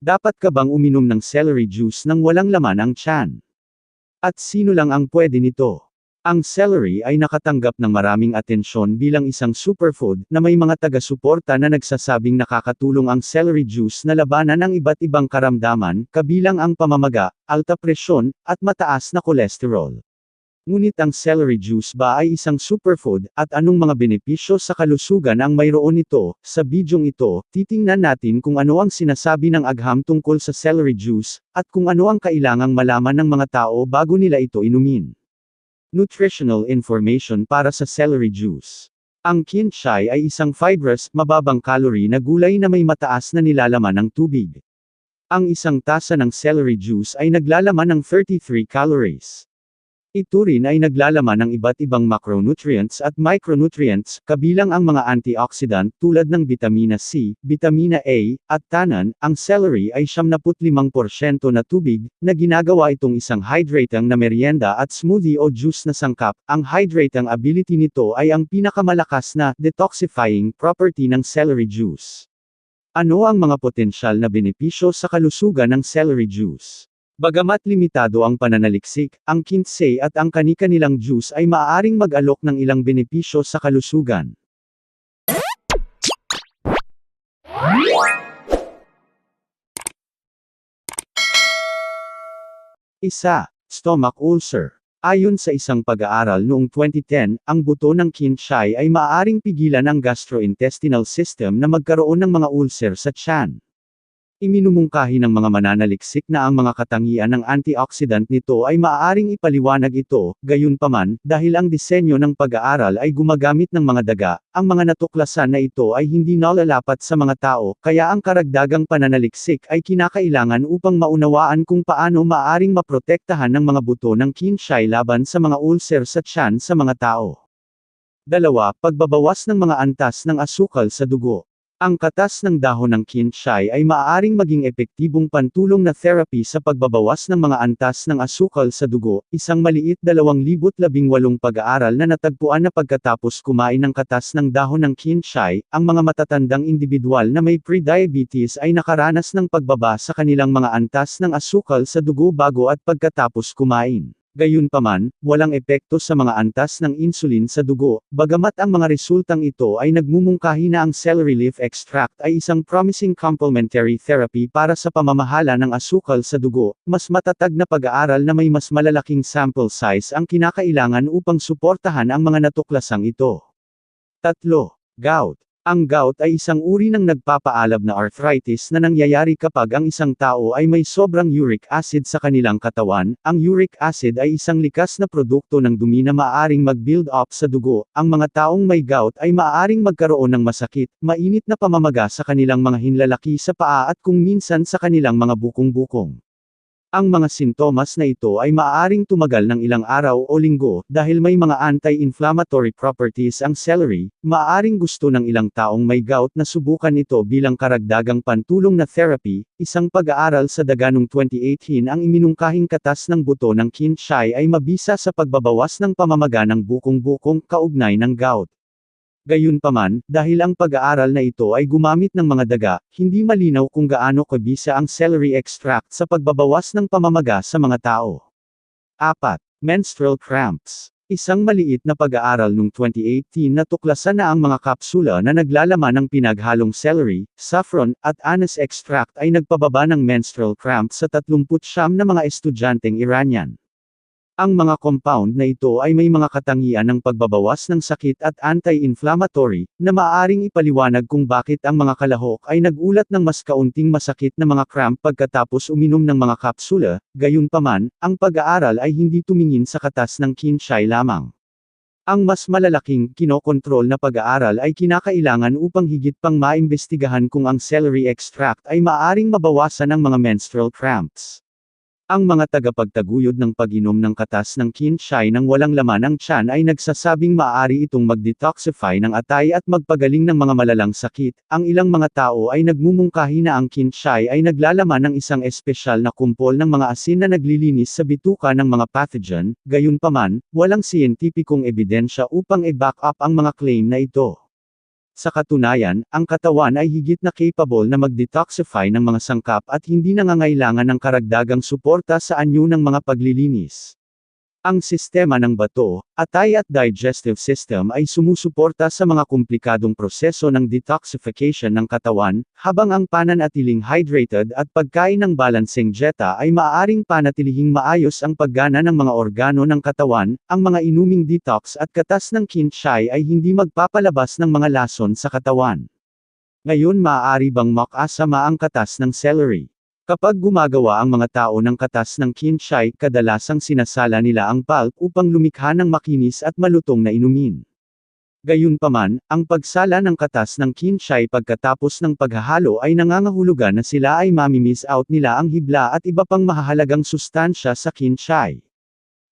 Dapat ka bang uminom ng celery juice nang walang laman ang tiyan? At sino lang ang pwede nito? Ang celery ay nakatanggap ng maraming atensyon bilang isang superfood na may mga taga-suporta na nagsasabing nakakatulong ang celery juice na labanan ang iba't ibang karamdaman, kabilang ang pamamaga, alta presyon, at mataas na kolesterol. Ngunit ang celery juice ba ay isang superfood, at anong mga benepisyo sa kalusugan ang mayroon nito? Sa bidyong ito, titingnan natin kung ano ang sinasabi ng agham tungkol sa celery juice, at kung ano ang kailangang malaman ng mga tao bago nila ito inumin. Nutritional information para sa celery juice. Ang kinchay ay isang fibrous, mababang calorie na gulay na may mataas na nilalaman ng tubig. Ang isang tasa ng celery juice ay naglalaman ng 33 calories. Ito rin ay naglalaman ng iba't ibang macronutrients at micronutrients, kabilang ang mga antioxidant tulad ng vitamina C, vitamina A, at tannan. Ang celery ay 75% na tubig, na ginagawa itong isang hydrating na merienda at smoothie o juice na sangkap. Ang hydrating ability nito ay ang pinakamalakas na detoxifying property ng celery juice. Ano ang mga potensyal na benepisyo sa kalusugan ng celery juice? Bagamat limitado ang pananaliksik, ang kinsey at ang kani-kanilang juice ay maaaring mag-alok ng ilang benepisyo sa kalusugan. Isa, stomach ulcer. Ayon sa isang pag-aaral noong 2010, ang buto ng kinchay ay maaaring pigilan ang gastrointestinal system na magkaroon ng mga ulcer sa tiyan. Iminumungkahi ng mga mananaliksik na ang mga katangian ng antioxidant nito ay maaaring ipaliwanag ito, gayunpaman, dahil ang disenyo ng pag-aaral ay gumagamit ng mga daga, ang mga natuklasan na ito ay hindi nalalapat sa mga tao, kaya ang karagdagang pananaliksik ay kinakailangan upang maunawaan kung paano maaaring maprotektahan ng mga buto ng kinchay laban sa mga ulcer sa tiyan sa mga tao. Dalawa, pagbabawas ng mga antas ng asukal sa dugo. Ang katas ng dahon ng kinchay ay maaaring maging epektibong pantulong na therapy sa pagbabawas ng mga antas ng asukal sa dugo, isang maliit 2018 pag-aaral na natagpuan na pagkatapos kumain ng katas ng dahon ng kinchay, ang mga matatandang individual na may pre-diabetes ay nakaranas ng pagbaba sa kanilang mga antas ng asukal sa dugo bago at pagkatapos kumain. Gayunpaman, walang epekto sa mga antas ng insulin sa dugo, bagamat ang mga resultang ito ay nagmumungkahi na ang celery leaf extract ay isang promising complementary therapy para sa pamamahala ng asukal sa dugo, mas matatag na pag-aaral na may mas malalaking sample size ang kinakailangan upang suportahan ang mga natuklasang ito. Tatlo, Gout. Ang gout ay isang uri ng nagpapaalab na arthritis na nangyayari kapag ang isang tao ay may sobrang uric acid sa kanilang katawan. Ang uric acid ay isang likas na produkto ng dumi na maaaring mag-build up sa dugo. Ang mga taong may gout ay maaaring magkaroon ng masakit, mainit na pamamaga sa kanilang mga hinlalaki sa paa at kung minsan sa kanilang mga bukong-bukong. Ang mga sintomas na ito ay maaaring tumagal ng ilang araw o linggo, dahil may mga anti-inflammatory properties ang celery, maaaring gusto ng ilang taong may gout na subukan ito bilang karagdagang pantulong na therapy. Isang pag-aaral sa Daganong 2018 ang iminungkahing katas ng buto ng kinchay ay mabisa sa pagbabawas ng pamamaga ng bukong-bukong kaugnay ng gout. Gayunpaman, dahil ang pag-aaral na ito ay gumamit ng mga daga, hindi malinaw kung gaano kabisa ang celery extract sa pagbabawas ng pamamaga sa mga tao. 4. Menstrual cramps. Isang maliit na pag-aaral noong 2018 na tuklasan na ang mga kapsula na naglalaman ng pinaghalong celery, saffron, at anise extract ay nagpababa ng menstrual cramp sa 39 na mga estudyanteng Iranian. Ang mga compound na ito ay may mga katangian ng pagbabawas ng sakit at anti-inflammatory, na maaaring ipaliwanag kung bakit ang mga kalahok ay nagulat ng mas kaunting masakit na mga cramp pagkatapos uminom ng mga kapsula, gayunpaman, ang pag-aaral ay hindi tumingin sa katas ng kinchay lamang. Ang mas malalaking, kinokontrol na pag-aaral ay kinakailangan upang higit pang maimbestigahan kung ang celery extract ay maaring mabawasan ang mga menstrual cramps. Ang mga tagapagtaguyod ng pag-inom ng katas ng kinchay nang walang laman ang tiyan ay nagsasabing maaari itong mag-detoxify ng atay at magpagaling ng mga malalang sakit. Ang ilang mga tao ay nagmumungkahi na ang kinchay ay naglalaman ng isang espesyal na kumpol ng mga asin na naglilinis sa bituka ng mga pathogen, gayunpaman, walang siyentipikong ebidensya upang i-back up ang mga claim na ito. Sa katunayan, ang katawan ay higit na capable na mag-detoxify ng mga sangkap at hindi nangangailangan ng karagdagang suporta sa anyo ng mga paglilinis. Ang sistema ng bato, atay at digestive system ay sumusuporta sa mga komplikadong proseso ng detoxification ng katawan, habang ang pananatiling hydrated at pagkain ng balancing jeta ay maaaring panatilihing maayos ang paggana ng mga organo ng katawan, ang mga inuming detox at katas ng kinchai ay hindi magpapalabas ng mga lason sa katawan. Ngayon maaari bang makasama ang katas ng celery? Kapag gumagawa ang mga tao ng katas ng kinchai, kadalasang sinasala nila ang pulp upang lumikha ng makinis at malutong na inumin. Gayunpaman, ang pagsala ng katas ng kinchai pagkatapos ng paghahalo ay nangangahulugan na sila ay mamimiss out nila ang hibla at iba pang mahahalagang sustansya sa kinchai.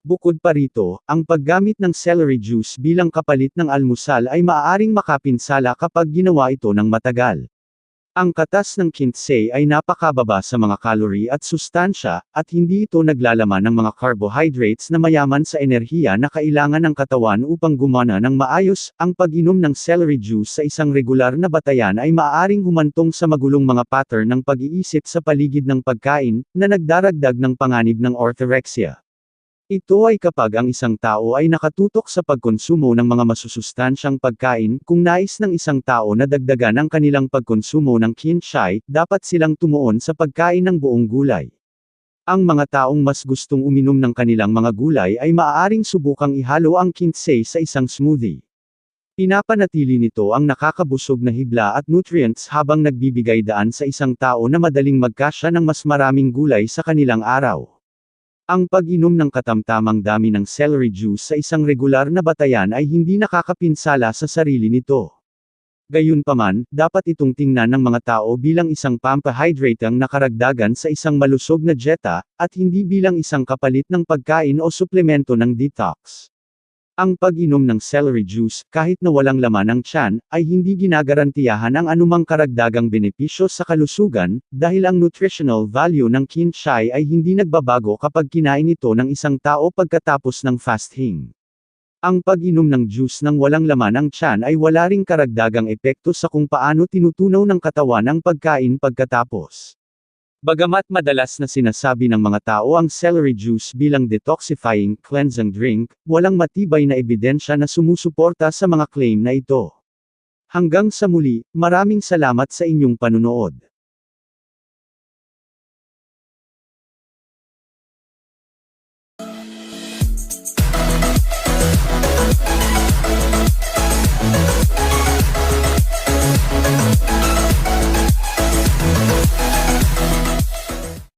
Bukod pa rito, ang paggamit ng celery juice bilang kapalit ng almusal ay maaaring makapinsala kapag ginawa ito ng matagal. Ang katas ng kinsey ay napakababa sa mga calorie at sustansya, at hindi ito naglalaman ng mga carbohydrates na mayaman sa enerhiya na kailangan ng katawan upang gumana ng maayos. Ang pag-inom ng celery juice sa isang regular na batayan ay maaaring humantong sa magulong mga pattern ng pag-iisip sa paligid ng pagkain, na nagdaragdag ng panganib ng orthorexia. Ito ay kapag ang isang tao ay nakatutok sa pagkonsumo ng mga masusustansyang pagkain, kung nais ng isang tao na dagdagan ang kanilang pagkonsumo ng kinchai, dapat silang tumuon sa pagkain ng buong gulay. Ang mga taong mas gustong uminom ng kanilang mga gulay ay maaaring subukang ihalo ang kinsey sa isang smoothie. Pinapanatili nito ang nakakabusog na hibla at nutrients habang nagbibigay daan sa isang tao na madaling magkasya ng mas maraming gulay sa kanilang araw. Ang pag-inom ng katamtamang dami ng celery juice sa isang regular na batayan ay hindi nakakapinsala sa sarili nito. Gayunpaman, dapat itong tingnan ng mga tao bilang isang pampahydrating na karagdagan sa isang malusog na dieta, at hindi bilang isang kapalit ng pagkain o suplemento ng detox. Ang pag-inom ng celery juice, kahit na walang laman ang tiyan, ay hindi ginagarantiyahan ang anumang karagdagang benepisyo sa kalusugan, dahil ang nutritional value ng kinchai ay hindi nagbabago kapag kinain ito ng isang tao pagkatapos ng fasting. Ang pag-inom ng juice ng walang laman ang tiyan ay wala ring karagdagang epekto sa kung paano tinutunaw ng katawan ang pagkain pagkatapos. Bagamat madalas na sinasabi ng mga tao ang celery juice bilang detoxifying, cleansing drink, walang matibay na ebidensya na sumusuporta sa mga claim na ito. Hanggang sa muli, maraming salamat sa inyong panunood.